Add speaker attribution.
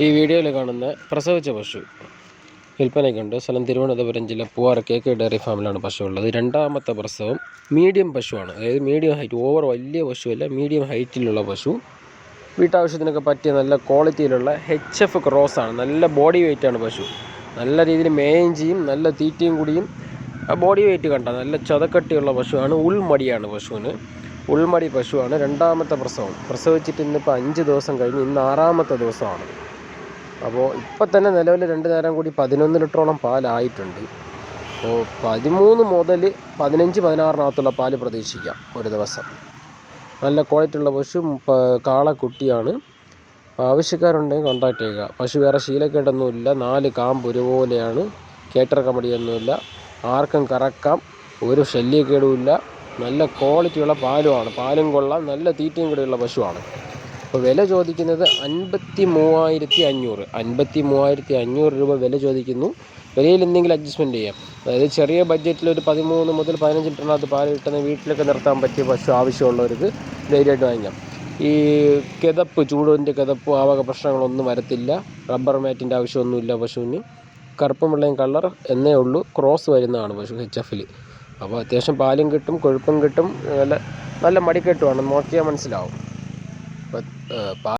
Speaker 1: ഈ വീഡിയോയിൽ കാണുന്ന പ്രസവിച്ച പശു വിൽപ്പനയ്ക്കുണ്ട്. സ്ഥലം തിരുവനന്തപുരം ജില്ല പൂവാറ കെ കെ ഡയറി ഫാമിലാണ് പശു ഉള്ളത്. രണ്ടാമത്തെ പ്രസവം മീഡിയം പശുവാണ്. അതായത് മീഡിയം ഹൈറ്റ് ഓവർ വലിയ പശുവല്ല മീഡിയം ഹൈറ്റിലുള്ള പശു. വീട്ടാവശ്യത്തിനൊക്കെ പറ്റിയ നല്ല ക്വാളിറ്റിയിലുള്ള എച്ച് എഫ് ക്രോസാണ് നല്ല ബോഡി വെയിറ്റാണ് പശു. നല്ല രീതിയിൽ മേയും ചെയ്യും നല്ല തീറ്റയും കൂടിയും. ബോഡി വെയിറ്റ് കണ്ട നല്ല ചതക്കട്ടിയുള്ള പശുവാണ്. ഉൾമടിയാണ് പശുവിന്. ഉൾമടി പശുവാണ് രണ്ടാമത്തെ പ്രസവം. പ്രസവിച്ചിട്ട് ഇന്നിപ്പോൾ അഞ്ച് ദിവസം കഴിഞ്ഞ് ഇന്ന് ആറാമത്തെ ദിവസമാണ്. അപ്പോൾ ഇപ്പം തന്നെ നിലവിൽ രണ്ട് നേരം കൂടി പതിനൊന്ന് ലിറ്ററോളം പാലായിട്ടുണ്ട്. അപ്പോൾ പതിമൂന്ന് മുതൽ പതിനഞ്ച് പതിനാറിനകത്തുള്ള പാൽ പ്രതീക്ഷിക്കാം ഒരു ദിവസം. നല്ല ക്വാളിറ്റി ഉള്ള പശു കാളക്കുട്ടിയാണ് ആവശ്യക്കാരുണ്ടെങ്കിൽ കോൺടാക്ട് ചെയ്യുക. പശു വേറെ ശീലക്കേടൊന്നുമില്ല നാല് കാമ്പ് ഒരുപോലെയാണ്. കേട്ടിറക്കാൻ മടിയൊന്നുമില്ല ആർക്കും കറക്കാം. ഒരു ശല്യക്കേടുമില്ല. നല്ല ക്വാളിറ്റിയുള്ള പാലുമാണ്. പാലും കൊള്ളാം. നല്ല തീറ്റയും കൂടെയുള്ള പശുവാണ്. അപ്പോൾ വില ചോദിക്കുന്നത് അൻപത്തി മൂവായിരത്തി അഞ്ഞൂറ് അൻപത്തി മൂവായിരത്തി അഞ്ഞൂറ് രൂപ വില ചോദിക്കുന്നു. വിലയിൽ എന്തെങ്കിലും അഡ്ജസ്റ്റ്മെന്റ് ചെയ്യാം. അതായത് ചെറിയ ബഡ്ജറ്റിൽ ഒരു പതിമൂന്ന് മുതൽ പതിനഞ്ച് ലിറ്ററിനകത്ത് പാൽ കിട്ടുന്ന വീട്ടിലൊക്കെ നിർത്താൻ പറ്റിയ പശു ആവശ്യമുള്ളവർക്ക് ധൈര്യമായിട്ട് വാങ്ങിക്കാം. ഈ കിതപ്പ് ചൂടിന്റെ കിതപ്പ് ആ വക പ്രശ്നങ്ങളൊന്നും വരത്തില്ല. റബ്ബർ മാറ്റിന്റെ ആവശ്യമൊന്നുമില്ല പശുവിന്. കറുപ്പും വെള്ളയും കളർ എന്നേ ഉള്ളൂ. ക്രോസ് വരുന്നതാണ് പശു എച്ച് എഫിൽ അപ്പോൾ അത്യാവശ്യം പാലും കിട്ടും കൊഴുപ്പും കിട്ടും നല്ല നല്ല മടിക്കെട്ടുമാണ് നോക്കിയാൽ മനസ്സിലാവും. അപ്പോൾ പാ